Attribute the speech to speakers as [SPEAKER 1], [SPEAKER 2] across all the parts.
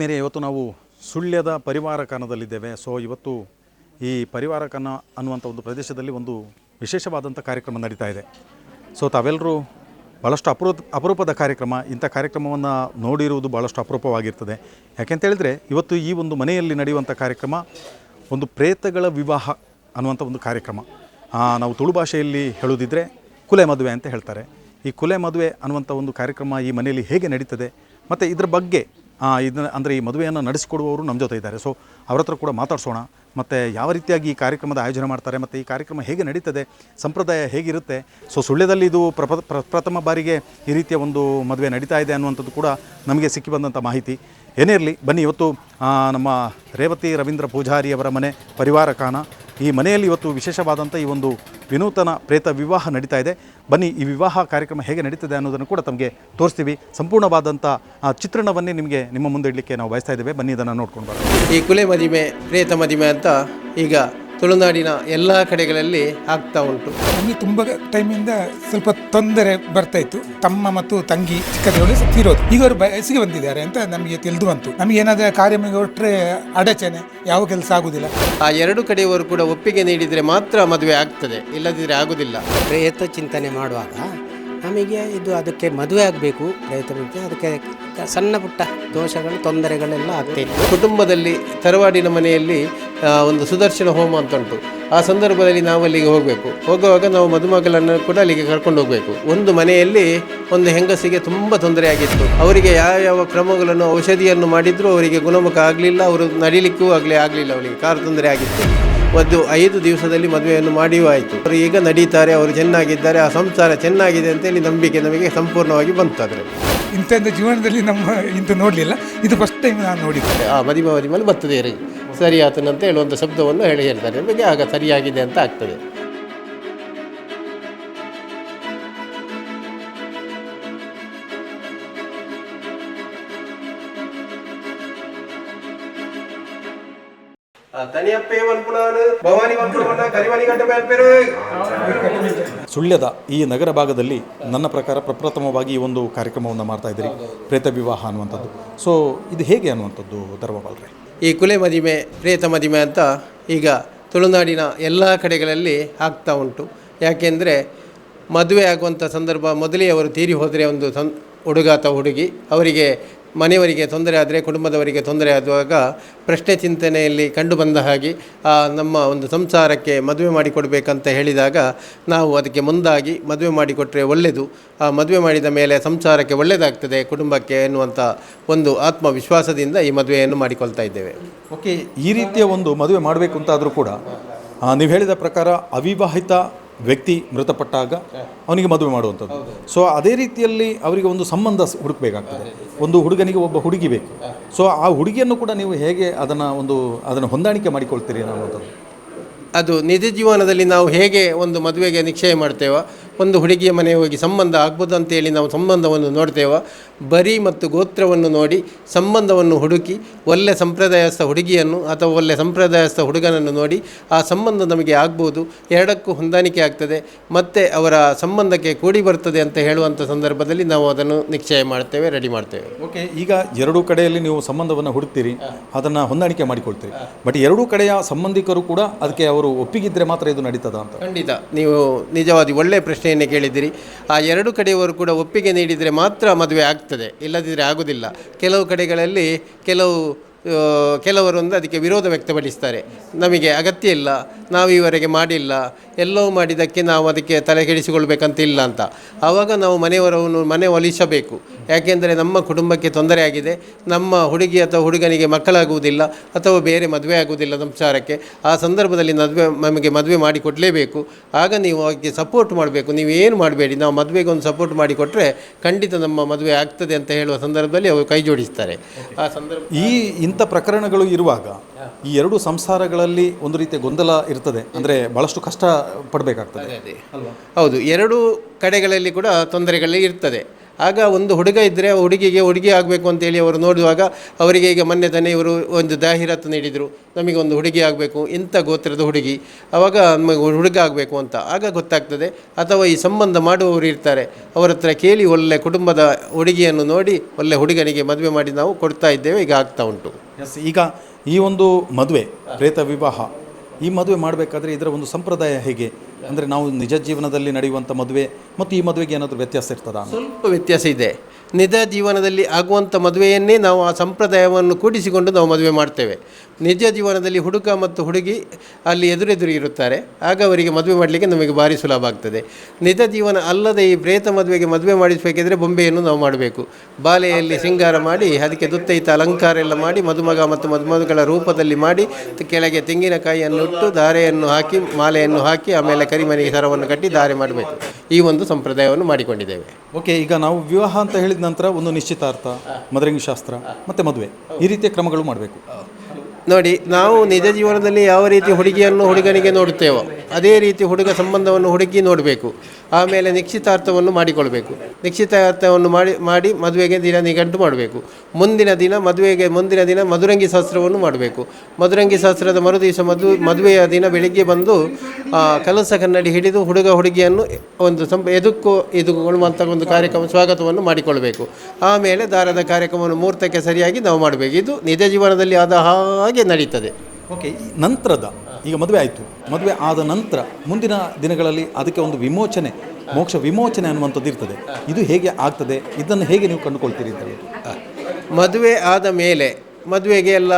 [SPEAKER 1] ಆತ್ಮೀಯರೇ ಇವತ್ತು ನಾವು ಸುಳ್ಯದ ಪರಿವಾರ ಕಾನದಲ್ಲಿದ್ದೇವೆ ಸೊ ಇವತ್ತು ಈ ಪರಿವಾರ ಕಾನ ಅನ್ನುವಂಥ ಒಂದು ಪ್ರದೇಶದಲ್ಲಿ ಒಂದು ವಿಶೇಷವಾದಂಥ ಕಾರ್ಯಕ್ರಮ ನಡೀತಾ ಇದೆ. ಸೊ ತಾವೆಲ್ಲರೂ ಭಾಳಷ್ಟು ಅಪರೂಪ, ಅಪರೂಪದ ಕಾರ್ಯಕ್ರಮ, ಇಂಥ ಕಾರ್ಯಕ್ರಮವನ್ನು ನೋಡಿರುವುದು ಭಾಳಷ್ಟು ಅಪರೂಪವಾಗಿರ್ತದೆ. ಯಾಕೆಂತ ಹೇಳಿದ್ರೆ, ಇವತ್ತು ಈ ಒಂದು ಮನೆಯಲ್ಲಿ ನಡೆಯುವಂಥ ಕಾರ್ಯಕ್ರಮ ಒಂದು ಪ್ರೇತಗಳ ವಿವಾಹ ಅನ್ನುವಂಥ ಒಂದು ಕಾರ್ಯಕ್ರಮ. ನಾವು ತುಳು ಭಾಷೆಯಲ್ಲಿ ಹೇಳುವುದಿದ್ರೆ ಕುಲೆ ಮದುವೆ ಅಂತ ಹೇಳ್ತಾರೆ. ಈ ಕುಲೆ ಮದುವೆ ಅನ್ನುವಂಥ ಒಂದು ಕಾರ್ಯಕ್ರಮ ಈ ಮನೆಯಲ್ಲಿ ಹೇಗೆ ನಡೀತದೆ, ಮತ್ತು ಇದರ ಬಗ್ಗೆ ಇದನ್ನ ಅಂದರೆ ಈ ಮದುವೆಯನ್ನು ನಡೆಸಿಕೊಡುವವರು ನಮ್ಮ ಜೊತೆ ಇದ್ದಾರೆ. ಸೊ ಅವ್ರ ಹತ್ರ ಕೂಡ ಮಾತಾಡ್ಸೋಣ. ಮತ್ತು ಯಾವ ರೀತಿಯಾಗಿ ಈ ಕಾರ್ಯಕ್ರಮದ ಆಯೋಜನೆ ಮಾಡ್ತಾರೆ, ಮತ್ತು ಈ ಕಾರ್ಯಕ್ರಮ ಹೇಗೆ ನಡೀತದೆ, ಸಂಪ್ರದಾಯ ಹೇಗಿರುತ್ತೆ? ಸೊ ಸುಳ್ಯದಲ್ಲಿ ಇದು ಪ್ರಥಮ ಬಾರಿಗೆ ಈ ರೀತಿಯ ಒಂದು ಮದುವೆ ನಡೀತಾ ಇದೆ ಅನ್ನುವಂಥದ್ದು ಕೂಡ ನಮಗೆ ಸಿಕ್ಕಿ ಬಂದಂಥ ಮಾಹಿತಿ. ಏನೇ ಇರಲಿ, ಬನ್ನಿ ಇವತ್ತು ನಮ್ಮ ರೇವತಿ ರವೀಂದ್ರ ಪೂಜಾರಿಯವರ ಮನೆ, ಪರಿವಾರ ಕಾನ ಈ ಮನೆಯಲ್ಲಿ ಇವತ್ತು ವಿಶೇಷವಾದಂಥ ಈ ಒಂದು ವಿನೂತನ ಪ್ರೇತ ವಿವಾಹ ನಡೀತಾ ಇದೆ. ಬನ್ನಿ, ಈ ವಿವಾಹ ಕಾರ್ಯಕ್ರಮ ಹೇಗೆ ನಡೀತದೆ ಅನ್ನೋದನ್ನು ಕೂಡ ತಮಗೆ ತೋರಿಸ್ತೀವಿ. ಸಂಪೂರ್ಣವಾದಂಥ ಚಿತ್ರಣವನ್ನೇ ನಿಮಗೆ ನಿಮ್ಮ ಮುಂದೆ ಇಡಲಿಕ್ಕೆ ನಾವು ಬಯಸ್ತಾ ಇದ್ದೇವೆ. ಬನ್ನಿ, ಇದನ್ನು ನೋಡ್ಕೊಂಡು ಬರೋಣ.
[SPEAKER 2] ಈ ಕುಲೆ ಮದಿಮೆ, ಪ್ರೇತ ಮದಿಮೆ ಅಂತ ಈಗ ತುಳುನಾಡಿನ ಎಲ್ಲ ಕಡೆಗಳಲ್ಲಿ ಆಗ್ತಾ ಉಂಟು.
[SPEAKER 3] ನಮಗೆ ತುಂಬ ಟೈಮಿಂದ ಸ್ವಲ್ಪ ತೊಂದರೆ ಬರ್ತಾ ಇತ್ತು. ತಮ್ಮ ಮತ್ತು ತಂಗಿ ಚಿಕ್ಕದೇವಳು ತೀರೋದು. ಈಗ ಅವರು ಬಯಸಿಗೆ ಬಂದಿದ್ದಾರೆ ಅಂತ ನಮಗೆ ತಿಳಿದು ಬಂತು. ನಮಗೆ ಏನಾದರೂ ಕಾರ್ಯ ಹೊರಟ್ರೆ ಅಡಚಣೆ ಯಾವ ಕೆಲಸ ಆಗುದಿಲ್ಲ.
[SPEAKER 2] ಆ ಎರಡು ಕಡೆಯವರು ಕೂಡ ಒಪ್ಪಿಗೆ ನೀಡಿದರೆ ಮಾತ್ರ ಮದುವೆ ಆಗ್ತದೆ. ಇಲ್ಲದಿದ್ದರೆ ಆಗುದಿಲ್ಲ.
[SPEAKER 4] ಪ್ರಯತ್ನ ಚಿಂತನೆ ಮಾಡುವಾಗ ನಮಗೆ ಇದು ಅದಕ್ಕೆ ಮದುವೆ ಆಗಬೇಕು ಪ್ರಯತ್ನ ಅದಕ್ಕೆ ಸಣ್ಣ ಪುಟ್ಟ ದೋಷಗಳು, ತೊಂದರೆಗಳೆಲ್ಲ ಆಗ್ತಾಯಿತ್ತು
[SPEAKER 2] ಕುಟುಂಬದಲ್ಲಿ, ತರವಾಡಿನ ಮನೆಯಲ್ಲಿ ಒಂದು ಸುದರ್ಶನ ಹೋಮ ಅಂತ ಉಂಟು ಆ ಸಂದರ್ಭದಲ್ಲಿ ನಾವು ಅಲ್ಲಿಗೆ ಹೋಗಬೇಕು. ಹೋಗುವಾಗ ನಾವು ಮದುಮಗಳನ್ನು ಕೂಡ ಅಲ್ಲಿಗೆ ಕರ್ಕೊಂಡು ಹೋಗಬೇಕು. ಒಂದು ಮನೆಯಲ್ಲಿ ಒಂದು ಹೆಂಗಸಿಗೆ ತುಂಬ ತೊಂದರೆಯಾಗಿತ್ತು ಅವರಿಗೆ ಯಾವ ಯಾವ ಕ್ರಮಗಳನ್ನು, ಔಷಧಿಯನ್ನು ಮಾಡಿದರೂ ಅವರಿಗೆ ಗುಣಮುಖ ಆಗಲಿಲ್ಲ. ಅವರು ನಡಿಲಿಕ್ಕೂ ಆಗಲೇ ಆಗಲಿಲ್ಲ ಅವರಿಗೆ. ಕಾರು ತೊಂದರೆ ಆಗಿತ್ತು. ಒಂದು ಐದು ದಿವಸದಲ್ಲಿ ಮದುವೆಯನ್ನು ಮಾಡಿಯೂ ಆಯಿತು. ಅವರು ಈಗ ನಡೀತಾರೆ, ಅವರು ಚೆನ್ನಾಗಿದ್ದಾರೆ, ಆ ಸಂಸಾರ ಚೆನ್ನಾಗಿದೆ ಅಂತೇಳಿ ನಂಬಿಕೆ ನಮಗೆ ಸಂಪೂರ್ಣವಾಗಿ ಬಂತು ಅದರಲ್ಲಿ.
[SPEAKER 3] ಇಂಥದ್ದು ಜೀವನದಲ್ಲಿ ನಮ್ಮ ಇಂಥ ನೋಡಲಿಲ್ಲ. ಇದು ಫಸ್ಟ್ ಟೈಮ್ ನಾನು ನೋಡಿದ್ದೆ
[SPEAKER 2] ಆ ಮದಿಮ ಮದಿಮಲ್ಲಿ ಬರ್ತದೆ ರೀ. ಸರಿ ಆತನಂತ ಹೇಳುವಂಥ ಶಬ್ದವನ್ನು ಹೇಳಿ ಹೇಳ್ತಾರೆ. ನಮಗೆ ಆಗ ಸರಿಯಾಗಿದೆ ಅಂತ ಆಗ್ತದೆ. ತನಿಯಪ್ಪೆ ಪುನಾನು ಭವಾನಿ ಪುಣ ಕರಿಮನಿ ಗಂಟೆ ಮೇಲ್ಪೇರು
[SPEAKER 1] ಸುಳ್ಯದ ಈ ನಗರ ಭಾಗದಲ್ಲಿ ನನ್ನ ಪ್ರಕಾರ ಪ್ರಪ್ರಥಮವಾಗಿ ಈ ಒಂದು ಕಾರ್ಯಕ್ರಮವನ್ನು ಮಾಡ್ತಾ ಇದ್ದೀರಿ. ಪ್ರೇತ ವಿವಾಹ ಅನ್ನುವಂಥದ್ದು. ಸೊ ಇದು ಹೇಗೆ ಅನ್ನುವಂಥದ್ದು ಧರ್ಮಪಾಲ್ರೆ
[SPEAKER 2] ಈ ಕುಲೆ ಮದಿಮೆ, ಪ್ರೇತ ಮದಿಮೆ ಅಂತ ಈಗ ತುಳುನಾಡಿನ ಎಲ್ಲ ಕಡೆಗಳಲ್ಲಿ ಆಗ್ತಾ ಉಂಟು. ಯಾಕೆಂದರೆ ಮದುವೆ ಆಗುವಂಥ ಸಂದರ್ಭ ಮೊದಲೇ ಅವರು ತೀರಿ ಹೋದರೆ ಒಂದು ಸಂ ಹುಡುಗ ಅಥವಾ ಹುಡುಗಿ, ಅವರಿಗೆ ಮನೆಯವರಿಗೆ ತೊಂದರೆ ಆದರೆ, ಕುಟುಂಬದವರಿಗೆ ತೊಂದರೆ ಆದಾಗ ಪ್ರಶ್ನೆ ಚಿಂತನೆಯಲ್ಲಿ ಕಂಡು ಬಂದ ಹಾಗೆ ನಮ್ಮ ಒಂದು ಸಂಸಾರಕ್ಕೆ ಮದುವೆ ಮಾಡಿಕೊಡಬೇಕಂತ ಹೇಳಿದಾಗ ನಾವು ಅದಕ್ಕೆ ಮುಂದಾಗಿ ಮದುವೆ ಮಾಡಿಕೊಟ್ಟರೆ ಒಳ್ಳೆಯದು. ಆ, ಮದುವೆ ಮಾಡಿದ ಮೇಲೆ ಸಂಸಾರಕ್ಕೆ ಒಳ್ಳೆಯದಾಗ್ತದೆ ಕುಟುಂಬಕ್ಕೆ ಎನ್ನುವಂಥ ಒಂದು ಆತ್ಮವಿಶ್ವಾಸದಿಂದ ಈ ಮದುವೆಯನ್ನು ಮಾಡಿಕೊಳ್ತಾ ಇದ್ದೇವೆ.
[SPEAKER 1] ಓಕೆ, ಈ ರೀತಿಯ ಒಂದು ಮದುವೆ ಮಾಡಬೇಕು ಅಂತಾದರೂ ಕೂಡ ನೀವು ಹೇಳಿದ ಪ್ರಕಾರ ಅವಿವಾಹಿತ ವ್ಯಕ್ತಿ ಮೃತಪಟ್ಟಾಗ ಅವನಿಗೆ ಮದುವೆ ಮಾಡುವಂಥದ್ದು. ಸೊ ಅದೇ ರೀತಿಯಲ್ಲಿ ಅವರಿಗೆ ಒಂದು ಸಂಬಂಧ ಹುಡುಕಬೇಕಾಗ್ತದೆ. ಒಂದು ಹುಡುಗನಿಗೆ ಒಬ್ಬ ಹುಡುಗಿ ಬೇಕು. ಸೊ ಆ ಹುಡುಗಿಯನ್ನು ಕೂಡ ನೀವು ಹೇಗೆ ಅದನ್ನು ಒಂದು, ಅದನ್ನು ಹೊಂದಾಣಿಕೆ ಮಾಡಿಕೊಳ್ತೀರಿ ಅನ್ನುವಂಥದ್ದು?
[SPEAKER 2] ಅದು ನಿಜ ಜೀವನದಲ್ಲಿ ನಾವು ಹೇಗೆ ಒಂದು ಮದುವೆಗೆ ನಿಶ್ಚಯ ಮಾಡ್ತೇವೋ ಒಂದು ಹುಡುಗಿಯ ಮನೆ ಹೋಗಿ ಸಂಬಂಧ ಆಗ್ಬೋದು ಅಂತೇಳಿ ನಾವು ಸಂಬಂಧವನ್ನು ನೋಡ್ತೇವೆ. ಬರಿ ಮತ್ತು ಗೋತ್ರವನ್ನು ನೋಡಿ ಸಂಬಂಧವನ್ನು ಹುಡುಕಿ ಒಳ್ಳೆ ಸಂಪ್ರದಾಯಸ್ಥ ಹುಡುಗಿಯನ್ನು ಅಥವಾ ಒಳ್ಳೆ ಸಂಪ್ರದಾಯಸ್ಥ ಹುಡುಗನನ್ನು ನೋಡಿ ಆ ಸಂಬಂಧ ನಮಗೆ ಆಗ್ಬೋದು. ಎರಡಕ್ಕೂ ಹೊಂದಾಣಿಕೆ ಆಗ್ತದೆ. ಮತ್ತು ಅವರ ಸಂಬಂಧಕ್ಕೆ ಕೂಡಿ ಬರ್ತದೆ ಅಂತ ಹೇಳುವಂಥ ಸಂದರ್ಭದಲ್ಲಿ ನಾವು ಅದನ್ನು ನಿಶ್ಚಯ ಮಾಡ್ತೇವೆ ರೆಡಿ ಮಾಡ್ತೇವೆ.
[SPEAKER 1] ಓಕೆ ಈಗ ಎರಡೂ ಕಡೆಯಲ್ಲಿ ನೀವು ಸಂಬಂಧವನ್ನು ಹುಡುಕ್ತೀರಿ ಅದನ್ನು ಹೊಂದಾಣಿಕೆ ಮಾಡಿಕೊಳ್ತೀರಿ. ಬಟ್ ಎರಡೂ ಕಡೆಯ ಸಂಬಂಧಿಕರು ಕೂಡ ಅದಕ್ಕೆ ಅವರು ಒಪ್ಪಿಗಿದ್ರೆ ಮಾತ್ರ ಇದು ನಡೀತದ ಅಂತ.
[SPEAKER 2] ಖಂಡಿತ. ನೀವು ನಿಜವಾದ ಒಳ್ಳೆಯ ಪ್ರಶ್ನೆಯನ್ನು ಕೇಳಿದ್ದೀರಿ. ಆ ಎರಡು ಕಡೆಯವರು ಕೂಡ ಒಪ್ಪಿಗೆ ನೀಡಿದರೆ ಮಾತ್ರ ಮದುವೆ ಆಗ್ತದೆ. ಇಲ್ಲದಿದ್ದರೆ ಆಗುವುದಿಲ್ಲ ಕೆಲವು ಕಡೆಗಳಲ್ಲಿ ಕೆಲವು ಕೆಲವರೊಂದು ಅದಕ್ಕೆ ವಿರೋಧ ವ್ಯಕ್ತಪಡಿಸ್ತಾರೆ. ನಮಗೆ ಅಗತ್ಯ ಇಲ್ಲ, ನಾವು ಈವರೆಗೆ ಮಾಡಿಲ್ಲ, ಎಲ್ಲವೂ ಮಾಡಿದ್ದಕ್ಕೆ ನಾವು ಅದಕ್ಕೆ ತಲೆ ಇಲ್ಲ ಅಂತ. ಆವಾಗ ನಾವು ಮನೆಯವರವನ್ನು ಮನೆ ಒಲಿಸಬೇಕು. ಯಾಕೆಂದರೆ ನಮ್ಮ ಕುಟುಂಬಕ್ಕೆ ತೊಂದರೆ ಆಗಿದೆ. ನಮ್ಮ ಹುಡುಗಿ ಅಥವಾ ಹುಡುಗನಿಗೆ ಮಕ್ಕಳಾಗುವುದಿಲ್ಲ, ಅಥವಾ ಬೇರೆ ಮದುವೆ ಆಗುವುದಿಲ್ಲ ಸಂಸಾರಕ್ಕೆ. ಆ ಸಂದರ್ಭದಲ್ಲಿ ಮದುವೆ, ನಮಗೆ ಮದುವೆ ಮಾಡಿ ಕೊಡಲೇಬೇಕು ಆಗ ನೀವು ಅದಕ್ಕೆ ಸಪೋರ್ಟ್ ಮಾಡಬೇಕು. ನೀವು ಏನು ಮಾಡಬೇಡಿ, ನಾವು ಮದುವೆಗೆ ಒಂದು ಸಪೋರ್ಟ್ ಮಾಡಿಕೊಟ್ರೆ ಖಂಡಿತ ನಮ್ಮ ಮದುವೆ ಆಗ್ತದೆ ಅಂತ ಹೇಳುವ ಸಂದರ್ಭದಲ್ಲಿ ಅವರು ಕೈ ಜೋಡಿಸ್ತಾರೆ. ಆ ಸಂದರ್ಭ
[SPEAKER 1] ಈ ಇಂಥ ಪ್ರಕರಣಗಳು ಇರುವಾಗ ಈ ಎರಡು ಸಂಸಾರಗಳಲ್ಲಿ ಒಂದು ರೀತಿಯ ಗೊಂದಲ ಇರ್ತದೆ. ಅಂದರೆ ಭಾಳಷ್ಟು ಕಷ್ಟ ಪಡಬೇಕಾಗ್ತದೆ.
[SPEAKER 2] ಹೌದು. ಎರಡು ಕಡೆಗಳಲ್ಲಿ ಕೂಡ ತೊಂದರೆಗಳು ಇರ್ತದೆ. ಆಗ ಒಂದು ಹುಡುಗ ಇದ್ದರೆ ಹುಡುಗಿಗೆ ಹುಡುಗಿ ಆಗಬೇಕು ಅಂತೇಳಿ ಅವರು ನೋಡುವಾಗ ಅವರಿಗೆ ಈಗ ಮೊನ್ನೆ ತಾನೇ ಇವರು ಒಂದು ಜಾಹೀರಾತು ನೀಡಿದರು. ನಮಗೆ ಒಂದು ಹುಡುಗಿ ಆಗಬೇಕು, ಇಂಥ ಗೋತ್ರದ ಹುಡುಗಿ. ಆವಾಗ ನಮಗೆ ಹುಡುಗ ಆಗಬೇಕು ಅಂತ. ಆಗ ಗೊತ್ತಾಗ್ತದೆ, ಅಥವಾ ಈ ಸಂಬಂಧ ಮಾಡುವವರು ಇರ್ತಾರೆ. ಅವರ ಹತ್ರ ಕೇಳಿ ಒಳ್ಳೆ ಕುಟುಂಬದ ಹುಡುಗಿಯನ್ನು ನೋಡಿ, ಒಳ್ಳೆ ಹುಡುಗನಿಗೆ ಮದುವೆ ಮಾಡಿ ನಾವು ಕೊಡ್ತಾ ಇದ್ದೇವೆ, ಈಗ ಆಗ್ತಾ ಉಂಟು.
[SPEAKER 1] ಎಸ್ ಈಗ ಈ ಒಂದು ಮದುವೆ, ಪ್ರೇತ ವಿವಾಹ ಈ ಮದುವೆ ಮಾಡಬೇಕಾದ್ರೆ ಇದರ ಒಂದು ಸಂಪ್ರದಾಯ ಹೇಗೆ? ಅಂದರೆ ನಾವು ನಿಜ ಜೀವನದಲ್ಲಿ ನಡೆಯುವಂಥ ಮದುವೆ ಮತ್ತು ಈ ಮದುವೆಗೆ ಏನಾದರೂ ವ್ಯತ್ಯಾಸ ಇರ್ತದ?
[SPEAKER 2] ಸ್ವಲ್ಪ ವ್ಯತ್ಯಾಸ ಇದೆ. ನಿಜ ಜೀವನದಲ್ಲಿ ಆಗುವಂಥ ಮದುವೆಯನ್ನೇ ನಾವು ಆ ಸಂಪ್ರದಾಯವನ್ನು ಕೂಡಿಸಿಕೊಂಡು ನಾವು ಮದುವೆ ಮಾಡ್ತೇವೆ. ನಿಜ ಜೀವನದಲ್ಲಿ ಹುಡುಗ ಮತ್ತು ಹುಡುಗಿ ಅಲ್ಲಿ ಎದುರೆದುರು ಇರುತ್ತಾರೆ. ಆಗ ಅವರಿಗೆ ಮದುವೆ ಮಾಡಲಿಕ್ಕೆ ನಮಗೆ ಭಾರಿ ಸುಲಭ ಆಗ್ತದೆ. ನಿಜ ಜೀವನ ಅಲ್ಲದೆ ಈ ಪ್ರೇತ ಮದುವೆಗೆ ಮದುವೆ ಮಾಡಿಸಬೇಕಿದ್ರೆ ಬೊಂಬೆಯನ್ನು ನಾವು ಮಾಡಬೇಕು. ಬಾಲೆಯಲ್ಲಿ ಸಿಂಗಾರ ಮಾಡಿ, ಅದಕ್ಕೆ ದುತ್ತೈತ ಅಲಂಕಾರ ಎಲ್ಲ ಮಾಡಿ, ಮದುಮಗ ಮತ್ತು ಮದುಮಗಳ ರೂಪದಲ್ಲಿ ಮಾಡಿ, ಕೆಳಗೆ ತೆಂಗಿನಕಾಯಿಯನ್ನು ಇಟ್ಟು ಧಾರೆಯನ್ನು ಹಾಕಿ, ಮಾಲೆಯನ್ನು ಹಾಕಿ, ಆಮೇಲೆ ಕರಿಮನೆಗೆ ಸರವನ್ನು ಕಟ್ಟಿ ಧಾರೆ ಮಾಡಬೇಕು. ಈ ಒಂದು ಸಂಪ್ರದಾಯವನ್ನು ಮಾಡಿಕೊಂಡಿದ್ದೇವೆ.
[SPEAKER 1] ಓಕೆ, ಈಗ ನಾವು ವಿವಾಹ ಅಂತ ಹೇಳಿದ ನಂತರ ಒಂದು ನಿಶ್ಚಿತಾರ್ಥ, ಮದರಂಗಿ ಶಾಸ್ತ್ರ, ಮತ್ತು ಮದುವೆ. ಈ ರೀತಿಯ ಕ್ರಮಗಳು ಮಾಡಬೇಕು.
[SPEAKER 2] ನೋಡಿ, ನಾವು ನಿಜ ಜೀವನದಲ್ಲಿ ಯಾವ ರೀತಿ ಹುಡುಗಿಯನ್ನು ಹುಡುಗನಿಗೆ ನೋಡುತ್ತೇವೋ, ಅದೇ ರೀತಿ ಹುಡುಗ ಸಂಬಂಧವನ್ನು ಹುಡುಗಿ ನೋಡಬೇಕು, ಆಮೇಲೆ ನಿಶ್ಚಿತಾರ್ಥವನ್ನು ಮಾಡಿಕೊಳ್ಬೇಕು. ನಿಶ್ಚಿತಾರ್ಥವನ್ನು ಮಾಡಿ ಮಾಡಿ ಮದುವೆಗೆ ದಿನ ನಿಗಂಟು ಮಾಡಬೇಕು. ಮುಂದಿನ ದಿನ ಮದುವೆಗೆ, ಮುಂದಿನ ದಿನ ಮಧುರಂಗಿ ಶಾಸ್ತ್ರವನ್ನು ಮಾಡಬೇಕು. ಮಧುರಂಗಿ ಶಾಸ್ತ್ರದ ಮರುದಿವಸ ಮದುವೆ ಮದುವೆಯ ದಿನ ಬೆಳಿಗ್ಗೆ ಬಂದು ಕಲಸ ಕನ್ನಡಿ ಹಿಡಿದು ಹುಡುಗ ಹುಡುಗಿಯನ್ನು ಒಂದು ಸಂಪ ಎದುಕು ಎದುಕೊಳ್ಳುವಂಥ ಒಂದು ಕಾರ್ಯಕ್ರಮ, ಸ್ವಾಗತವನ್ನು ಮಾಡಿಕೊಳ್ಬೇಕು. ಆಮೇಲೆ ದಾರದ ಕಾರ್ಯಕ್ರಮವನ್ನು ಮುಹೂರ್ತಕ್ಕೆ ಸರಿಯಾಗಿ ನಾವು ಮಾಡಬೇಕು. ಇದು ನಿಜ ಜೀವನದಲ್ಲಿ ಆದ ಹಾಗೆ ನಡೀತದೆ.
[SPEAKER 1] ಓಕೆ ನಂತರದ ಈಗ ಮದುವೆ ಆಯಿತು. ಮದುವೆ ಆದ ನಂತರ ಮುಂದಿನ ದಿನಗಳಲ್ಲಿ ಅದಕ್ಕೆ ಒಂದು ವಿಮೋಚನೆ ಮೋಕ್ಷ ವಿಮೋಚನೆ ಅನ್ನುವಂಥದ್ದು ಇರ್ತದೆ. ಇದು ಹೇಗೆ ಆಗ್ತದೆ? ಇದನ್ನು ಹೇಗೆ ನೀವು ಕಂಡುಕೊಳ್ತೀರಿ ಅಂತ
[SPEAKER 2] ಮದುವೆ ಆದ ಮೇಲೆ ಮದುವೆಗೆ ಎಲ್ಲ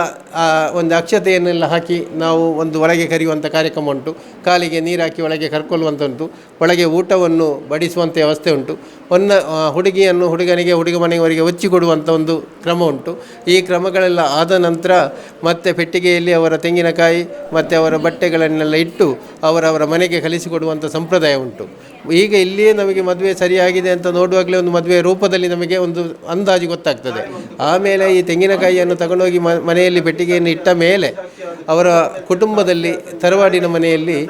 [SPEAKER 2] ಒಂದು ಅಕ್ಷತೆಯನ್ನೆಲ್ಲ ಹಾಕಿ ನಾವು ಒಂದು ಒಳಗೆ ಕರೆಯುವಂಥ ಕಾರ್ಯಕ್ರಮ ಉಂಟು. ಕಾಲಿಗೆ ನೀರು ಹಾಕಿ ಒಳಗೆ ಕರ್ಕೊಳ್ಳುವಂಥ ಉಂಟು ಒಳಗೆ ಊಟವನ್ನು ಬಡಿಸುವಂಥ ವ್ಯವಸ್ಥೆ ಉಂಟು. ಒನ್ನ ಹುಡುಗಿಯನ್ನು ಹುಡುಗನಿಗೆ, ಹುಡುಗ ಮನೆಯವರಿಗೆ ಕೊಡುವಂಥ ಒಂದು ಕ್ರಮ ಉಂಟು. ಈ ಕ್ರಮಗಳೆಲ್ಲ ಆದ ನಂತರ ಮತ್ತೆ ಪೆಟ್ಟಿಗೆಯಲ್ಲಿ ಅವರ ತೆಂಗಿನಕಾಯಿ, ಮತ್ತು ಅವರ ಬಟ್ಟೆಗಳನ್ನೆಲ್ಲ ಇಟ್ಟು ಅವರವರ ಮನೆಗೆ ಕಲಿಸಿಕೊಡುವಂಥ ಸಂಪ್ರದಾಯ ಉಂಟು. ಈಗ ಇಲ್ಲಿಯೇ ನಮಗೆ ಮದುವೆ ಸರಿಯಾಗಿದೆ ಅಂತ ನೋಡುವಾಗಲೇ ಒಂದು ಮದುವೆ ರೂಪದಲ್ಲಿ ನಮಗೆ ಒಂದು ಅಂದಾಜು ಗೊತ್ತಾಗ್ತದೆ. ಆಮೇಲೆ ಈ ತೆಂಗಿನಕಾಯಿಯನ್ನು ತಗೊಂಡೋಗಿ ಮನೆಯಲ್ಲಿ ಪೆಟ್ಟಿಗೆಯನ್ನು ಇಟ್ಟ ಮೇಲೆ ಅವರ ಕುಟುಂಬದಲ್ಲಿ ತರವಾಡಿನ ಮನೆಯಲ್ಲಿ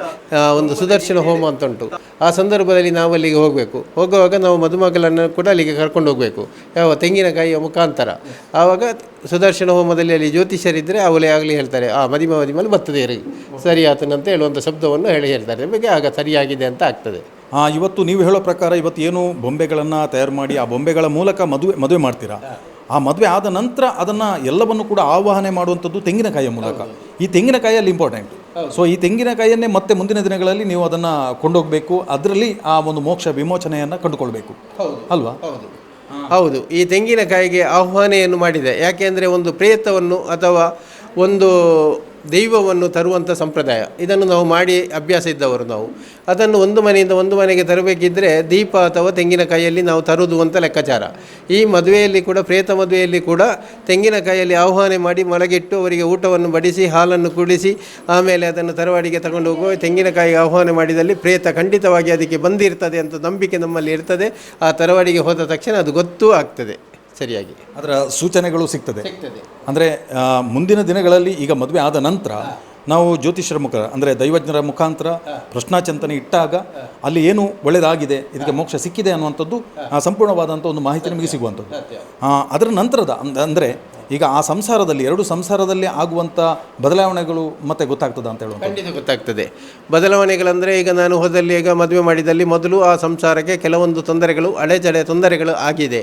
[SPEAKER 2] ಒಂದು ಸುದರ್ಶನ ಹೋಮ ಅಂತ ಉಂಟು ಆ ಸಂದರ್ಭದಲ್ಲಿ ನಾವು ಅಲ್ಲಿಗೆ ಹೋಗಬೇಕು. ಹೋಗುವಾಗ ನಾವು ಮದುಮಗಳನ್ನು ಕೂಡ ಅಲ್ಲಿಗೆ ಕರ್ಕೊಂಡು ಹೋಗಬೇಕು. ಯಾವ ತೆಂಗಿನಕಾಯಿಯ ಮುಖಾಂತರ. ಆವಾಗ ಸುದರ್ಶನ ಹೋಮದಲ್ಲಿ ಅಲ್ಲಿ ಜ್ಯೋತಿಷರಿದ್ದರೆ ಅವಲೇ ಆಗಲಿ ಹೇಳ್ತಾರೆ, ಆ, ಮದಿಮ, ಮದಿಮಲ್ಲಿ ಬರ್ತದೆ ರೀ ಸರಿ ಆತನಂತ ಹೇಳುವಂಥ ಶಬ್ದವನ್ನು ಹೇಳಿ ಹೇಳ್ತಾರೆ. ನಿಮಗೆ ಆಗ ಸರಿಯಾಗಿದೆ ಅಂತ ಆಗ್ತದೆ.
[SPEAKER 1] ಇವತ್ತು ನೀವು ಹೇಳೋ ಪ್ರಕಾರ ಇವತ್ತು ಏನು ಬೊಂಬೆಗಳನ್ನು ತಯಾರು ಮಾಡಿ ಆ ಬೊಂಬೆಗಳ ಮೂಲಕ ಮದುವೆ ಮದುವೆ ಮಾಡ್ತೀರಾ? ಆ ಮದುವೆ ಆದ ನಂತರ ಅದನ್ನು ಎಲ್ಲವನ್ನು ಕೂಡ ಆವಾಹನೆ ಮಾಡುವಂಥದ್ದು ತೆಂಗಿನಕಾಯಿಯ ಮೂಲಕ. ಈ ತೆಂಗಿನಕಾಯಲ್ಲಿ ಇಂಪಾರ್ಟೆಂಟ್ ಸೊ ಈ ತೆಂಗಿನಕಾಯಿಯನ್ನೇ ಮತ್ತೆ ಮುಂದಿನ ದಿನಗಳಲ್ಲಿ ನೀವು ಅದನ್ನು ಕೊಂಡೋಗಬೇಕು. ಅದರಲ್ಲಿ ಆ ಒಂದು ಮೋಕ್ಷ ವಿಮೋಚನೆಯನ್ನು ಕಂಡುಕೊಳ್ಬೇಕು. ಅಲ್ವಾ?
[SPEAKER 2] ಹೌದು. ಹೌದು. ಈ ತೆಂಗಿನಕಾಯಿಗೆ ಆಹ್ವಾನೆಯನ್ನು ಮಾಡಿದೆ. ಯಾಕೆಂದರೆ ಒಂದು ಪ್ರೇತವನ್ನು ಅಥವಾ ಒಂದು ದೈವವನ್ನು ತರುವಂಥ ಸಂಪ್ರದಾಯ. ಇದನ್ನು ನಾವು ಮಾಡಿ ಅಭ್ಯಾಸ ಇದ್ದವರು ನಾವು. ಅದನ್ನು ಒಂದು ಮನೆಯಿಂದ ಒಂದು ಮನೆಗೆ ತರಬೇಕಿದ್ದರೆ ದೀಪ ಅಥವಾ ತೆಂಗಿನಕಾಯಿಯಲ್ಲಿ ನಾವು ತರುವುದು ಅಂತ ಲೆಕ್ಕಾಚಾರ. ಈ ಮದುವೆಯಲ್ಲಿ ಕೂಡ, ಪ್ರೇತ ಮದುವೆಯಲ್ಲಿ ಕೂಡ ತೆಂಗಿನಕಾಯಿಯಲ್ಲಿ ಆಹ್ವಾನ ಮಾಡಿ ಮಲಗಿಟ್ಟು ಅವರಿಗೆ ಊಟವನ್ನು ಬಡಿಸಿ, ಹಾಲನ್ನು ಕುಡಿಸಿ, ಆಮೇಲೆ ಅದನ್ನು ತರವಾಡಿಗೆ ತಗೊಂಡು ಹೋಗುವ ತೆಂಗಿನಕಾಯಿಗೆ ಆಹ್ವಾನ ಮಾಡಿದಲ್ಲಿ ಪ್ರೇತ ಖಂಡಿತವಾಗಿ ಅದಕ್ಕೆ ಬಂದಿರ್ತದೆ ಅಂತ ನಂಬಿಕೆ ನಮ್ಮಲ್ಲಿ ಇರ್ತದೆ. ಆ ತರವಾಡಿಗೆ ಹೋದ ತಕ್ಷಣ ಅದು ಗೊತ್ತೂ ಆಗ್ತದೆ. ಸರಿಯಾಗಿ.
[SPEAKER 1] ಅದರ ಸೂಚನೆಗಳು ಸಿಗ್ತದೆ.
[SPEAKER 2] ಸಿಗ್ತದೆ.
[SPEAKER 1] ಅಂದರೆ ಮುಂದಿನ ದಿನಗಳಲ್ಲಿ ಈಗ ಮದುವೆ ಆದ ನಂತರ ನಾವು ಜ್ಯೋತಿಷ್ಯರ ಮುಖ ಅಂದರೆ ದೈವಜ್ಞರ ಮುಖಾಂತರ ಪ್ರಶ್ನಾಚಿಂತನೆ ಇಟ್ಟಾಗ ಅಲ್ಲಿ ಏನು ಒಳ್ಳೆಯದಾಗಿದೆ ಇದಕ್ಕೆ ಮೋಕ್ಷ ಸಿಕ್ಕಿದೆ ಅನ್ನುವಂಥದ್ದು ಆ, ಸಂಪೂರ್ಣವಾದಂಥ ಒಂದು ಮಾಹಿತಿ ನಮಗೆ ಸಿಗುವಂಥದ್ದು. ಅದರ ನಂತರದ ಅಂದರೆ ಈಗ ಆ ಸಂಸಾರದಲ್ಲಿ ಎರಡು ಸಂಸಾರದಲ್ಲಿ ಆಗುವಂಥ ಬದಲಾವಣೆಗಳು ಮತ್ತೆ ಗೊತ್ತಾಗ್ತದೆ ಅಂತ ಹೇಳುವಂಥ
[SPEAKER 2] ಖಂಡಿತ ಗೊತ್ತಾಗ್ತದೆ. ಬದಲಾವಣೆಗಳಂದರೆ ಈಗ ನಾನು ಹೋದಲ್ಲಿ ಈಗ ಮದುವೆ ಮಾಡಿದಲ್ಲಿ ಮೊದಲು ಆ ಸಂಸಾರಕ್ಕೆ ಕೆಲವೊಂದು ತೊಂದರೆಗಳು ಅಡೆತಡೆ ತೊಂದರೆಗಳು ಆಗಿದೆ.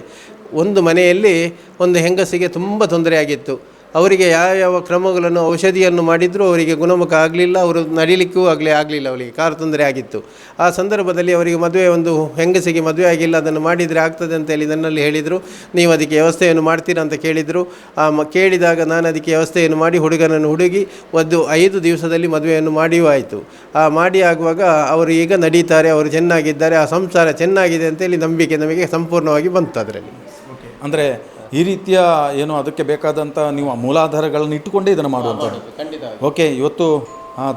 [SPEAKER 2] ಒಂದು ಮನೆಯಲ್ಲಿ ಒಂದು ಹೆಂಗಸಿಗೆ ತುಂಬ ತೊಂದರೆಯಾಗಿತ್ತು ಅವರಿಗೆ ಯಾವ ಯಾವ ಕ್ರಮಗಳನ್ನು, ಔಷಧಿಯನ್ನು ಮಾಡಿದರೂ ಅವರಿಗೆ ಗುಣಮುಖ ಆಗಲಿಲ್ಲ, ಅವರು ನಡಿಲಿಕ್ಕೂ ಆಗಲೇ ಆಗಲಿಲ್ಲ, ಅವರಿಗೆ ಕಾರು ತೊಂದರೆ ಆಗಿತ್ತು. ಆ ಸಂದರ್ಭದಲ್ಲಿ ಅವರಿಗೆ ಮದುವೆ ಒಂದು ಹೆಂಗಸಿಗೆ ಮದುವೆ ಆಗಿಲ್ಲ, ಅದನ್ನು ಮಾಡಿದರೆ ಆಗ್ತದೆ ಅಂತ ಹೇಳಿ ನನ್ನಲ್ಲಿ ಹೇಳಿದರು. ನೀವು ಅದಕ್ಕೆ ವ್ಯವಸ್ಥೆಯನ್ನು ಮಾಡ್ತೀರಾ ಅಂತ ಕೇಳಿದರು. ಆ ಮ, ಕೇಳಿದಾಗ ನಾನು ಅದಕ್ಕೆ ವ್ಯವಸ್ಥೆಯನ್ನು ಮಾಡಿ ಹುಡುಗನನ್ನು ಹುಡುಗಿ ಒಂದು ಐದು ದಿವಸದಲ್ಲಿ ಮದುವೆಯನ್ನು ಮಾಡಿಯೂ ಆಯಿತು. ಆ ಮಾಡಿ ಆಗುವಾಗ ಅವರು ಈಗ ನಡೀತಾರೆ, ಅವರು ಚೆನ್ನಾಗಿದ್ದಾರೆ, ಆ ಸಂಸಾರ ಚೆನ್ನಾಗಿದೆ ಅಂತೇಳಿ ನಂಬಿಕೆ ನಮಗೆ ಸಂಪೂರ್ಣವಾಗಿ ಬಂತು ಅದರಲ್ಲಿ.
[SPEAKER 1] ಅಂದರೆ ಈ ರೀತಿಯ ಏನು ಅದಕ್ಕೆ ಬೇಕಾದಂಥ ನೀವು ಆ ಮೂಲಾಧಾರಗಳನ್ನು ಇಟ್ಟುಕೊಂಡೇ ಇದನ್ನು ಮಾಡುವಂಥದ್ದು ಓಕೆ ಇವತ್ತು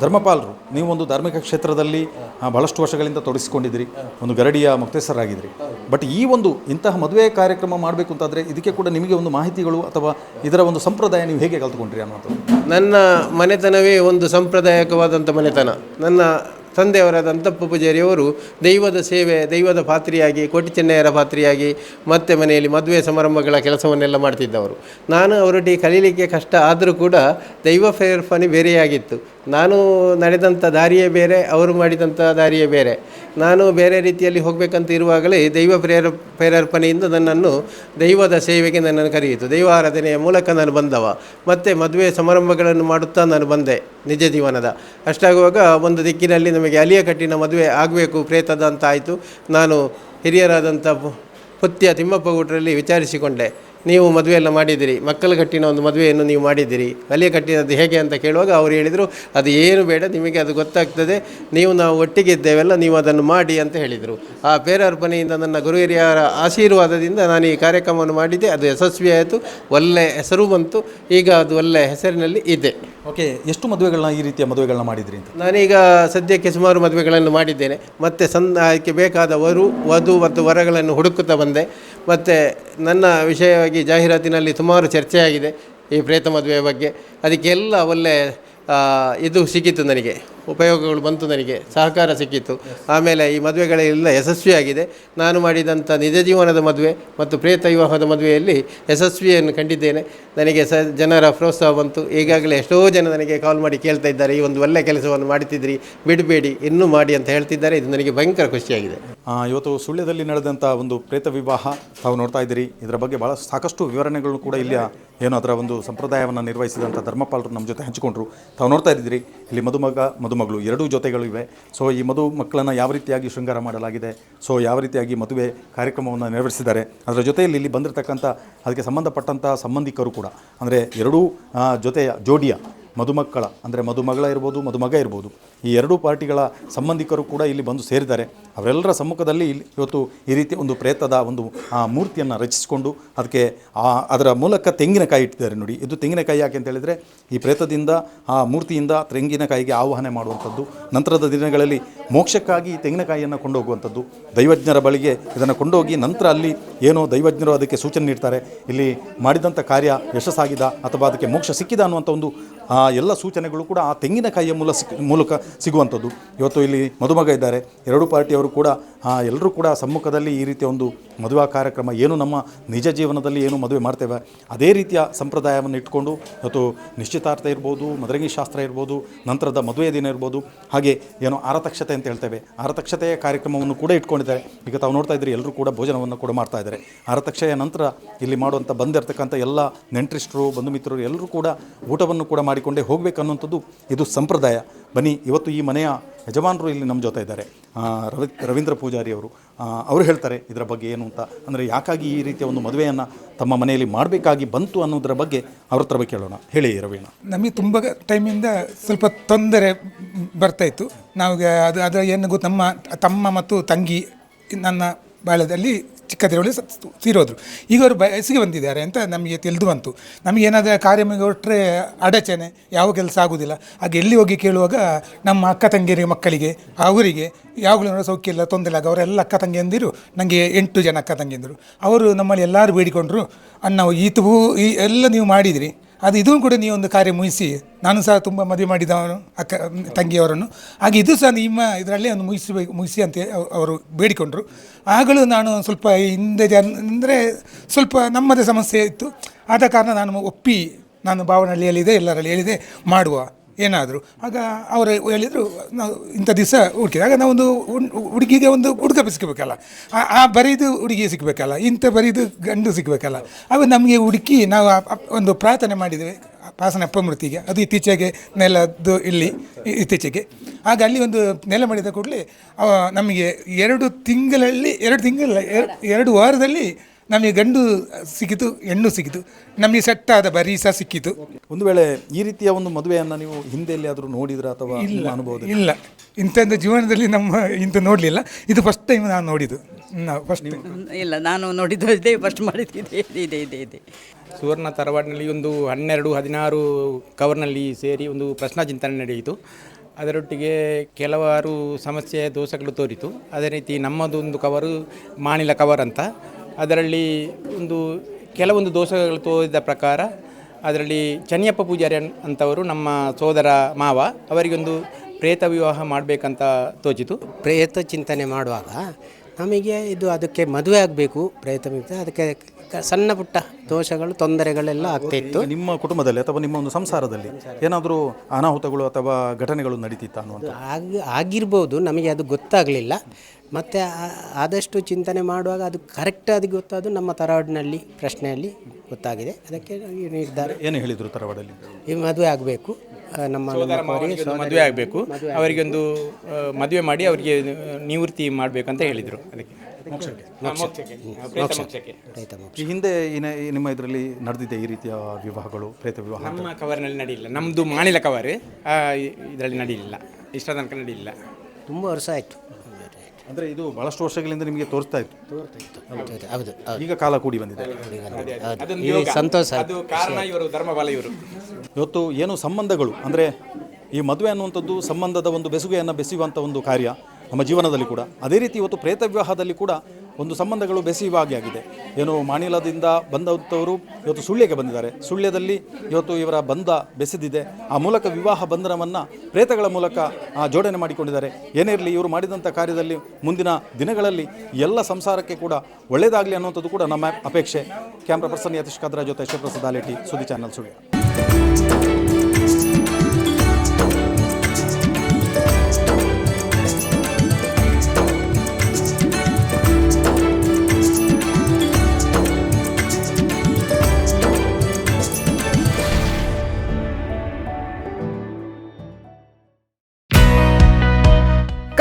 [SPEAKER 1] ಧರ್ಮಪಾಲರು ನೀವು ಒಂದು ಧಾರ್ಮಿಕ ಕ್ಷೇತ್ರದಲ್ಲಿ ಭಾಳಷ್ಟು ಬಹಳಷ್ಟು ವರ್ಷಗಳಿಂದ ತೊಡಗಿಸಿಕೊಂಡಿದ್ದೀರಿ ಒಂದು ಗರಡಿಯ ಮುಕ್ತೇಸರಾಗಿದ್ದೀರಿ. ಬಟ್ ಈ ಒಂದು ಇಂತಹ ಮದುವೆ ಕಾರ್ಯಕ್ರಮ ಮಾಡಬೇಕು ಅಂತಾದರೆ ಇದಕ್ಕೆ ಕೂಡ ನಿಮಗೆ ಒಂದು ಮಾಹಿತಿಗಳು ಅಥವಾ ಇದರ ಒಂದು ಸಂಪ್ರದಾಯ ನೀವು ಹೇಗೆ ಕಲ್ತ್ಕೊಂಡ್ರಿ ಅನ್ನೋದು
[SPEAKER 2] ನನ್ನ ಮನೆತನವೇ ಒಂದು ಸಾಂಪ್ರದಾಯಿಕವಾದಂಥ ಮನೆತನ. ನನ್ನ ತಂದೆಯವರಾದ ಅಂತಪ್ಪ ಪೂಜಾರಿಯವರು ದೈವದ ಸೇವೆ, ದೈವದ ಪಾತ್ರಿಯಾಗಿ, ಕೋಟಿ ಚೆನ್ನಯ್ಯರ ಪಾತ್ರಿಯಾಗಿ ಮತ್ತೆ ಮನೆಯಲ್ಲಿ ಮದುವೆ ಸಮಾರಂಭಗಳ ಕೆಲಸವನ್ನೆಲ್ಲ ಮಾಡ್ತಿದ್ದವರು. ನಾನು ಅವರೊಟ್ಟಿಗೆ ಕಲೀಲಿಕ್ಕೆ ಕಷ್ಟ ಆದರೂ ಕೂಡ ದೈವ ಪ್ರೇರ್ಪಣೆ ಬೇರೆಯಾಗಿತ್ತು. ನಾನು ನಡೆದಂಥ ದಾರಿಯೇ ಬೇರೆ, ಅವರು ಮಾಡಿದಂಥ ದಾರಿಯೇ ಬೇರೆ. ನಾನು ಬೇರೆ ರೀತಿಯಲ್ಲಿ ಹೋಗಬೇಕಂತ ಇರುವಾಗಲೇ ದೈವ ಪ್ರೇರ ಪ್ರೇರೇಪಣೆಯಿಂದ ನನ್ನನ್ನು ದೈವದ ಸೇವೆಗೆ ನನ್ನನ್ನು ಕರೆಯಿತು. ದೈವ ಆರಾಧನೆಯ ಮೂಲಕ ನಾನು ಬಂದವ. ಮತ್ತು ಮದುವೆ ಸಮಾರಂಭಗಳನ್ನು ಮಾಡುತ್ತಾ ನಾನು ಬಂದೆ ನಿಜ ಜೀವನದ. ಅಷ್ಟಾಗುವಾಗ ಒಂದು ದಿಕ್ಕಿನಲ್ಲಿ ನಮಗೆ ಅಲಿಯ ಕಟ್ಟಿನ ಮದುವೆ ಆಗಬೇಕು ಪ್ರೇತದ ಅಂತ ಆಯಿತು ನಾನು ಹಿರಿಯರಾದಂಥ ಪುತ್ಯ ತಿಮ್ಮಪ್ಪ ಗೌಡ್ರಲ್ಲಿ ವಿಚಾರಿಸಿಕೊಂಡೆ. ನೀವು ಮದುವೆ ಎಲ್ಲ ಮಕ್ಕಳು ಮಕ್ಕಳ ಕಟ್ಟಿನ ಒಂದು ಮದುವೆಯನ್ನು ನೀವು ಮಾಡಿದ್ದೀರಿ. ಅಲ್ಲಿ ಕಟ್ಟಿನದ್ದು ಹೇಗೆ ಅಂತ ಕೇಳುವಾಗ ಅವರು ಹೇಳಿದರು ಅದು ಏನು ಬೇಡ ನಿಮಗೆ ಅದು ಗೊತ್ತಾಗ್ತದೆ ನೀವು ನಾವು ಒಟ್ಟಿಗೆ ಇದ್ದೇವೆಲ್ಲ ನೀವು ಅದನ್ನು ಮಾಡಿ ಅಂತ ಹೇಳಿದರು. ಆ ಪೇರಾರ್ಪಣೆಯಿಂದ ನನ್ನ ಗುರು ಹಿರಿಯರ ಆಶೀರ್ವಾದದಿಂದ ನಾನು ಈ ಕಾರ್ಯಕ್ರಮವನ್ನು ಮಾಡಿದ್ದೆ ಅದು ಯಶಸ್ವಿಯಾಯಿತು ಒಳ್ಳೆ ಹೆಸರು ಬಂತು ಈಗ ಅದು ಒಳ್ಳೆ ಹೆಸರಿನಲ್ಲಿ ಇದೆ.
[SPEAKER 1] ಓಕೆ ಎಷ್ಟು ಮದುವೆಗಳನ್ನ ಈ ರೀತಿಯ ಮದುವೆಗಳನ್ನ ಮಾಡಿದ್ರಿ ಅಂತ?
[SPEAKER 2] ನಾನೀಗ ಸದ್ಯಕ್ಕೆ ಸುಮಾರು ಮದುವೆಗಳನ್ನು ಮಾಡಿದ್ದೇನೆ ಮತ್ತು ಸಂದ ಅದಕ್ಕೆ ಬೇಕಾದ ವರು ವಧು ಮತ್ತು ವರಗಳನ್ನು ಹುಡುಕುತ್ತಾ ಬಂದೆ ಮತ್ತು ನನ್ನ ವಿಷಯವಾಗಿ ಜಾಹೀರಾತಿನಲ್ಲಿ ಸುಮಾರು ಚರ್ಚೆಯಾಗಿದೆ ಈ ಪ್ರೇತ ಮದುವೆಯ ಬಗ್ಗೆ. ಅದಕ್ಕೆಲ್ಲ ಒಳ್ಳೆ ಇದು ಸಿಕ್ಕಿತು ನನಗೆ. ಉಪಯೋಗಗಳು ಬಂತು ನನಗೆ, ಸಹಕಾರ ಸಿಕ್ಕಿತ್ತು. ಆಮೇಲೆ ಈ ಮದುವೆಗಳೆಲ್ಲ ಯಶಸ್ವಿಯಾಗಿದೆ. ನಾನು ಮಾಡಿದಂಥ ನಿಜ ಜೀವನದ ಮದುವೆ ಮತ್ತು ಪ್ರೇತ ವಿವಾಹದ ಮದುವೆಯಲ್ಲಿ ಯಶಸ್ವಿಯನ್ನು ಕಂಡಿದ್ದೇನೆ. ನನಗೆ ಸ ಜನರ ಪ್ರೋತ್ಸಾಹ ಬಂತು. ಈಗಾಗಲೇ ಎಷ್ಟೋ ಜನ ನನಗೆ ಕಾಲ್ ಮಾಡಿ ಕೇಳ್ತಾ ಇದ್ದಾರೆ. ಈ ಒಂದು ಒಳ್ಳೆಯ ಕೆಲಸವನ್ನು ಮಾಡ್ತಿದ್ರಿ, ಬಿಡಬೇಡಿ, ಇನ್ನೂ ಮಾಡಿ ಅಂತ ಹೇಳ್ತಿದ್ದಾರೆ. ಇದು ನನಗೆ ಭಯಂಕರ ಖುಷಿಯಾಗಿದೆ.
[SPEAKER 1] ಇವತ್ತು ಸುಳ್ಯದಲ್ಲಿ ನಡೆದಂಥ ಒಂದು ಪ್ರೇತ ವಿವಾಹ ತಾವು ನೋಡ್ತಾ ಇದ್ದೀರಿ. ಇದರ ಬಗ್ಗೆ ಭಾಳ ಸಾಕಷ್ಟು ವಿವರಣೆಗಳು ಕೂಡ ಇಲ್ಲಿ ಏನು ಅದರ ಒಂದು ಸಂಪ್ರದಾಯವನ್ನು ನಿರ್ವಹಿಸಿದಂಥ ಧರ್ಮಪಾಲರು ನಮ್ಮ ಜೊತೆ ಹಂಚಿಕೊಂಡ್ರು. ತಾವು ನೋಡ್ತಾ ಇದ್ದೀರಿ, ಇಲ್ಲಿ ಮದುಮಗ, ಮದುಮಗಳು ಎರಡೂ ಜೊತೆಗಳು ಇವೆ. ಸೊ ಈ ಮದು ಮಕ್ಕಳನ್ನು ಯಾವ ರೀತಿಯಾಗಿ ಶೃಂಗಾರ ಮಾಡಲಾಗಿದೆ? ಸೊ ಯಾವ ರೀತಿಯಾಗಿ ಮದುವೆ ಕಾರ್ಯಕ್ರಮವನ್ನು ನೆರವೇರಿಸಿದ್ದಾರೆ? ಅದರ ಜೊತೆಯಲ್ಲಿ ಇಲ್ಲಿ ಬಂದಿರತಕ್ಕಂಥ ಅದಕ್ಕೆ ಸಂಬಂಧಪಟ್ಟಂಥ ಸಂಬಂಧಿಕರು ಅಂದರೆ ಎರಡೂ ಜೊತೆಯ ಜೋಡಿಯ ಮದುಮಕ್ಕಳ ಅಂದರೆ ಮದುಮಗಳ ಇರ್ಬೋದು ಮದುಮಗ ಇರ್ಬೋದು ಈ ಎರಡೂ ಪಾರ್ಟಿಗಳ ಸಂಬಂಧಿಕರು ಕೂಡ ಇಲ್ಲಿ ಬಂದು ಸೇರಿದ್ದಾರೆ. ಅವರೆಲ್ಲರ ಸಮ್ಮುಖದಲ್ಲಿ ಇಲ್ಲಿ ಇವತ್ತು ಈ ರೀತಿ ಒಂದು ಪ್ರೇತದ ಒಂದು, ಆ, ಮೂರ್ತಿಯನ್ನು ರಚಿಸಿಕೊಂಡು ಅದಕ್ಕೆ ಅದರ ಮೂಲಕ ತೆಂಗಿನಕಾಯಿ ಇಟ್ಟಿದ್ದಾರೆ ನೋಡಿ. ಇದು ತೆಂಗಿನಕಾಯಿ ಯಾಕೆ ಅಂತ ಹೇಳಿದರೆ, ಈ ಪ್ರೇತದಿಂದ, ಆ, ಮೂರ್ತಿಯಿಂದ ತೆಂಗಿನಕಾಯಿಗೆ ಆವಾಹನೆ ಮಾಡುವಂಥದ್ದು. ನಂತರದ ದಿನಗಳಲ್ಲಿ ಮೋಕ್ಷಕ್ಕಾಗಿ ಈ ತೆಂಗಿನಕಾಯಿಯನ್ನು ಕೊಂಡೋಗುವಂಥದ್ದು. ದೈವಜ್ಞರ ಬಳಿಗೆ ಇದನ್ನು ಕೊಂಡೋಗಿ ನಂತರ ಅಲ್ಲಿ ಏನೋ ದೈವಜ್ಞರು ಅದಕ್ಕೆ ಸೂಚನೆ ನೀಡ್ತಾರೆ. ಇಲ್ಲಿ ಮಾಡಿದಂಥ ಕಾರ್ಯ ಯಶಸ್ಸಾಗಿದ ಅಥವಾ ಅದಕ್ಕೆ ಮೋಕ್ಷ ಸಿಕ್ಕಿದ ಅನ್ನುವಂಥ ಒಂದು ಆ ಎಲ್ಲ ಸೂಚನೆಗಳು ಕೂಡ ಆ ತೆಂಗಿನಕಾಯಿಯ ಮೂಲ ಮೂಲಕ ಸಿಗುವಂಥದ್ದು. ಇವತ್ತು ಇಲ್ಲಿ ಮದುಮಗ ಇದ್ದಾರೆ. ಎರಡು ಪಾರ್ಟಿಯವರು ಕೂಡ ಎಲ್ಲರೂ ಕೂಡ ಸಮ್ಮುಖದಲ್ಲಿ ಈ ರೀತಿಯ ಒಂದು ಮದುವೆ ಕಾರ್ಯಕ್ರಮ, ಏನು ನಮ್ಮ ನಿಜ ಜೀವನದಲ್ಲಿ ಏನು ಮದುವೆ ಮಾಡ್ತೇವೆ, ಅದೇ ರೀತಿಯ ಸಂಪ್ರದಾಯವನ್ನು ಇಟ್ಕೊಂಡು, ಇವತ್ತು ನಿಶ್ಚಿತಾರ್ಥ ಇರ್ಬೋದು, ಮದರಂಗಿ ಶಾಸ್ತ್ರ ಇರ್ಬೋದು, ನಂತರದ ಮದುವೆ ದಿನ ಇರ್ಬೋದು, ಹಾಗೆ ಏನು ಆರತಕ್ಷತೆ ಅಂತ ಹೇಳ್ತೇವೆ. ಆರತಕ್ಷತೆಯ ಕಾರ್ಯಕ್ರಮವನ್ನು ಕೂಡ ಇಟ್ಕೊಂಡಿದ್ದಾರೆ. ಈಗ ತಾವು ನೋಡ್ತಾ ಇದ್ದೀರಿ ಎಲ್ಲರೂ ಕೂಡ ಭೋಜನವನ್ನು ಕೂಡ ಮಾಡ್ತಾ ಇದ್ದಾರೆ. ಆರತಕ್ಷೆಯ ನಂತರ ಇಲ್ಲಿ ಮಾಡುವಂಥ ಬಂದಿರತಕ್ಕಂಥ ಎಲ್ಲ ನೆಂಟರಿಷ್ಟರು ಬಂಧು ಮಿತ್ರರು ಎಲ್ಲರೂ ಕೂಡ ಊಟವನ್ನು ಕೂಡ ಮಾಡಿಕೊಂಡೇ ಹೋಗಬೇಕು ಅನ್ನುವಂಥದ್ದು ಇದು ಸಂಪ್ರದಾಯ. ಬನ್ನಿ, ಇವತ್ತು ಈ ಮನೆಯ ಯಜಮಾನರು ಇಲ್ಲಿ ನಮ್ಮ ಜೊತೆ ಇದ್ದಾರೆ. ರವಿ, ರವೀಂದ್ರ ಪೂಜಾರಿ ಅವರು. ಅವರು ಹೇಳ್ತಾರೆ ಇದರ ಬಗ್ಗೆ ಏನು ಅಂತ. ಅಂದರೆ ಯಾಕಾಗಿ ಈ ರೀತಿಯ ಒಂದು ಮದುವೆಯನ್ನು ತಮ್ಮ ಮನೆಯಲ್ಲಿ ಮಾಡಬೇಕಾಗಿ ಬಂತು ಅನ್ನೋದರ ಬಗ್ಗೆ ಅವ್ರ ಹತ್ರ ಬಗ್ಗೆ ಕೇಳೋಣ. ಹೇಳಿ ರವೀಣ.
[SPEAKER 3] ನಮಗೆ ತುಂಬ ಟೈಮಿಂದ ಸ್ವಲ್ಪ ತೊಂದರೆ ಬರ್ತಾಯಿತ್ತು ನಾವು ಅದು, ಅದರ ಏನು ಗೊತ್ತು, ನಮ್ಮ, ತಮ್ಮ ಮತ್ತು ತಂಗಿ ನನ್ನ ಬಾಲ್ಯದಲ್ಲಿ ಚಿಕ್ಕದಿರೊಳಿ ತೀರೋದ್ರು. ಈಗ ಅವರು ಬಯಸಿಗೆ ಬಂದಿದ್ದಾರೆ ಅಂತ ನಮಗೆ ತಿಳಿದು ಬಂತು. ನಮಗೆ ಕಾರ್ಯ ಕೊಟ್ಟರೆ ಅಡಚಣೆ, ಯಾವ ಕೆಲಸ ಆಗೋದಿಲ್ಲ. ಹಾಗೆ ಎಲ್ಲಿ ಹೋಗಿ ಕೇಳುವಾಗ ನಮ್ಮ ಅಕ್ಕ ತಂಗಿಯರಿಗೆ, ಮಕ್ಕಳಿಗೆ ಅವರಿಗೆ ಯಾವಾಗಲೂ ಸೌಖ್ಯ ಇಲ್ಲ, ತೊಂದರೆ ಆಗ ಅವರೆಲ್ಲ ಅಕ್ಕ ತಂಗಿಯಂದಿರು ನನಗೆ ಎಂಟು ಜನ ಅಕ್ಕ ತಂಗಿಯಂದಿರು ಅವರು ನಮ್ಮಲ್ಲಿ ಎಲ್ಲರೂ ಬೇಡಿಕೊಂಡರು ಅಣ್ಣ ಈತವು ಈ ಎಲ್ಲ ನೀವು ಮಾಡಿದಿರಿ. ಅದು ಇದನ್ನು ಕೂಡ ನೀವು ಒಂದು ಕಾರ್ಯ ಮುಗಿಸಿ, ನಾನು ಸಹ ತುಂಬ ಮದುವೆ ಮಾಡಿದವನು, ಅಕ್ಕ, ತಂಗಿಯವರನ್ನು. ಹಾಗೆ ಇದು ಸಹ ನಿಮ್ಮ ಇದರಲ್ಲೇ ಒಂದು ಮುಗಿಸಬೇಕು ಮುಗಿಸಿ ಅಂತ ಅವ್- ಅವರು ಬೇಡಿಕೊಂಡರು. ಆಗಲೂ ನಾನು ಸ್ವಲ್ಪ ಹಿಂದೆ ಜನ, ಅಂದರೆ ಸ್ವಲ್ಪ ನಮ್ಮದೇ ಸಮಸ್ಯೆ ಇತ್ತು. ಆದ ಕಾರಣ ನಾನು ಒಪ್ಪಿ, ನಾನು ಭಾವನಹಳ್ಳಿಯಲ್ಲಿದೆ, ಎಲ್ಲರಲ್ಲಿ ಹೇಳಿದೆ, ಮಾಡುವ. ಏನಾದರೂ. ಆಗ ಅವರು ಹೇಳಿದರು, ನಾವು ಇಂಥ ದಿವಸ ಹುಡುಕಿ ಆಗ ನಾವೊಂದು ಹುಡ್- ಹುಡುಗಿಗೆ ಒಂದು ಹುಡುಗ ಸಿಕ್ಕಬೇಕಲ್ಲ ಆ- ಬರೀದು ಹುಡುಗಿ ಸಿಗಬೇಕಲ್ಲ, ಇಂಥ ಬರೀದು ಗಂಡು ಸಿಗಬೇಕಲ್ಲ. ಅವ ನಮಗೆ ಹುಡುಕಿ ನಾವು ಒಂದು ಪ್ರಾರ್ಥನೆ ಮಾಡಿದ್ದೇವೆ ಪಾಸನ ಅಪ್ಪಮೃತಿಗೆ ಅದು ಇತ್ತೀಚೆಗೆ ನೆಲದ್ದು ಇಲ್ಲಿ ಇತ್ತೀಚೆಗೆ. ಆಗ ಅಲ್ಲಿ ಒಂದು ನೆಲ ಮಾಡಿದ ಕೂಡಲೇ ನಮಗೆ ಎರಡು ತಿಂಗಳಲ್ಲಿ, ಎರಡು ತಿಂಗಳ, ಎರ- ಎರಡು ವಾರದಲ್ಲಿ ನಮಗೆ ಗಂಡು ಸಿಕ್ಕಿತು ಹೆಣ್ಣು ಸಿಕ್ಕಿತು. ನಮಗೆ ಸೆಟ್ ಆದ ಬರೀ ಸಹ ಸಿಕ್ಕಿತು.
[SPEAKER 1] ಒಂದು ವೇಳೆ ಈ ರೀತಿಯ ಒಂದು ಮದುವೆಯನ್ನು ನೀವು ಹಿಂದೆ ಎಲ್ಲಿಯಾದರೂ ನೋಡಿದ್ರ ಅಥವಾ ಇಲ್ಲ ಅನ್ಬೋದು
[SPEAKER 3] ಇಲ್ಲ. ಇಂಥದ್ದು ಜೀವನದಲ್ಲಿ ನಮ್ಮ ಇಂಥ ನೋಡಲಿಲ್ಲ. ಇದು ಫಸ್ಟ್ ಟೈಮ್ ನಾನು ನೋಡಿದ್ದು. ನಾವು ಫಸ್ಟ್
[SPEAKER 5] ಇಲ್ಲ ನಾನು ನೋಡಿದ್ದು ಇದೇ ಫಸ್ಟ್ ಮಾಡಿದ್ದು ಇದೆ ಇದೆ ಇದೆ
[SPEAKER 6] ಸುವರ್ಣ ತರವಾಡಿನಲ್ಲಿ ಒಂದು ಹನ್ನೆರಡು ಹದಿನಾರು ಕವರ್ನಲ್ಲಿ ಸೇರಿ ಒಂದು ಪ್ರಶ್ನಾ ಚಿಂತನೆ ನಡೆಯಿತು. ಅದರೊಟ್ಟಿಗೆ ಕೆಲವಾರು ಸಮಸ್ಯೆ ದೋಷಗಳು ತೋರಿತು. ಅದೇ ರೀತಿ ನಮ್ಮದೊಂದು ಕವರು ಮಾಣಿಲ ಕವರ್ ಅಂತ. ಅದರಲ್ಲಿ ಒಂದು ಕೆಲವೊಂದು ದೋಷಗಳು ತೋರಿದ ಪ್ರಕಾರ ಅದರಲ್ಲಿ ಚನ್ನಿಯಪ್ಪ ಪೂಜಾರಿ ಅಂತವರು ನಮ್ಮ ಸೋದರ ಮಾವ ಅವರಿಗೊಂದು ಪ್ರೇತ ವಿವಾಹ ಮಾಡಬೇಕಂತ ತೋಚಿತು.
[SPEAKER 4] ಪ್ರೇತ ಚಿಂತನೆ ಮಾಡುವಾಗ ನಮಗೆ ಇದು ಅದಕ್ಕೆ ಮದುವೆ ಆಗಬೇಕು ಪ್ರೇತ ಮಿತ್ರ ಅದಕ್ಕೆ ಸಣ್ಣ ಪುಟ್ಟ ದೋಷಗಳು ತೊಂದರೆಗಳೆಲ್ಲ ಆಗ್ತಾ
[SPEAKER 1] ಇತ್ತು. ನಿಮ್ಮ ಕುಟುಂಬದಲ್ಲಿ ಅಥವಾ ನಿಮ್ಮ ಒಂದು ಸಂಸಾರದಲ್ಲಿ ಏನಾದರೂ ಅನಾಹುತಗಳು ಅಥವಾ ಘಟನೆಗಳು ನಡೀತಿತ್ತ ಅನ್ನುವಂಥ
[SPEAKER 4] ಆಗ ಆಗಿರ್ಬೋದು ನಮಗೆ ಅದು ಗೊತ್ತಾಗಲಿಲ್ಲ. ಮತ್ತು ಆದಷ್ಟು ಚಿಂತನೆ ಮಾಡುವಾಗ ಅದು ಕರೆಕ್ಟ್ ಅದು ಗೊತ್ತಾದು ನಮ್ಮ ತರವಾಡಿನಲ್ಲಿ ಪ್ರಶ್ನೆಯಲ್ಲಿ ಗೊತ್ತಾಗಿದೆ. ಅದಕ್ಕೆ ಈ ನಿರ್ಧಾರ
[SPEAKER 1] ಏನು ಹೇಳಿದರು ತರವಾಡಲ್ಲಿ
[SPEAKER 4] ಈ ಮದುವೆ ಆಗಬೇಕು. ನಮ್ಮ ಅವರಿಗೆ
[SPEAKER 6] ಮದುವೆ ಆಗಬೇಕು. ಅವರಿಗೊಂದು ಒಂದು ಮದುವೆ ಮಾಡಿ ಅವರಿಗೆ ನಿವೃತ್ತಿ ಮಾಡಬೇಕಂತ ಹೇಳಿದರು. ಅದಕ್ಕೆ.
[SPEAKER 1] ಈ ಹಿಂದೆ ಏನೇ ನಿಮ್ಮ ಇದರಲ್ಲಿ ನಡೆದಿದೆ ಈ ರೀತಿಯ ವಿವಾಹಗಳು ಪ್ರೇತ ವಿವಾಹ
[SPEAKER 6] ನಮ್ಮ ಕವರ್ನಲ್ಲಿ ನಡೆಯಿಲ್ಲ. ನಮ್ಮದು ಮಾನಿಲ ಕವರ್ ಇದರಲ್ಲಿ ನಡೆಯಲಿಲ್ಲ ಇಷ್ಟ ತನಕ ನಡೆಯಿಲ್ಲ.
[SPEAKER 4] ತುಂಬ ವರ್ಷ ಆಯಿತು.
[SPEAKER 1] ಅಂದರೆ ಇದು ಬಹಳಷ್ಟು ವರ್ಷಗಳಿಂದ ನಿಮಗೆ ತೋರಿಸ್ತಾ ಇತ್ತು.
[SPEAKER 4] ಹೌದು. ಹೌದು ಹೌದು.
[SPEAKER 1] ಈಗ ಕಾಲ ಕೂಡಿ ಬಂದಿದೆ.
[SPEAKER 4] ಇದು. ಸಂತೋಷ
[SPEAKER 6] ಅದು ಕಾರಣ ಇವರು ಧರ್ಮಬಲ ಇವರು
[SPEAKER 1] ಇವತ್ತು ಏನು ಸಂಬಂಧಗಳು? ಅಂದ್ರೆ ಈ ಮದುವೆ ಅನ್ನುವಂಥದ್ದು ಸಂಬಂಧದ ಒಂದು ಬೆಸುಗೆಯನ್ನು ಬೆಸೆಯುವಂಥ ಒಂದು ಕಾರ್ಯ ನಮ್ಮ ಜೀವನದಲ್ಲಿ ಕೂಡ. ಅದೇ ರೀತಿ ಇವತ್ತು ಪ್ರೇತ ವಿವಾಹದಲ್ಲಿ ಕೂಡ ಒಂದು ಸಂಬಂಧಗಳು ಬೆಸೆಯುವ ಹಾಗೆ ಆಗಿದೆ. ಏನು ಮಾಣಿಲದಿಂದ ಬಂದಂಥವರು ಇವತ್ತು ಸುಳ್ಯಕ್ಕೆ ಬಂದಿದ್ದಾರೆ. ಸುಳ್ಯದಲ್ಲಿ ಇವತ್ತು ಇವರ ಬಂಧ ಬೆಸೆದಿದೆ. ಆ ಮೂಲಕ ವಿವಾಹ ಬಂಧನವನ್ನು ಪ್ರೇತಗಳ ಮೂಲಕ ಜೋಡಣೆ ಮಾಡಿಕೊಂಡಿದ್ದಾರೆ. ಏನೇ ಇರಲಿ, ಇವರು ಮಾಡಿದಂಥ ಕಾರ್ಯದಲ್ಲಿ ಮುಂದಿನ ದಿನಗಳಲ್ಲಿ ಎಲ್ಲ ಸಂಸಾರಕ್ಕೆ ಕೂಡ ಒಳ್ಳೆಯದಾಗಲಿ ಅನ್ನುವಂಥದ್ದು ಕೂಡ ನಮ್ಮ ಅಪೇಕ್ಷೆ. ಕ್ಯಾಮ್ರಾ ಪರ್ಸನ್ ಯತೀಶ್ ಕದ್ರಾ ಜೊತೆ ಶಿವಪ್ರಸಾದ್ ಆಲೇಟಿ ಸುದ್ದಿ channel Sullia.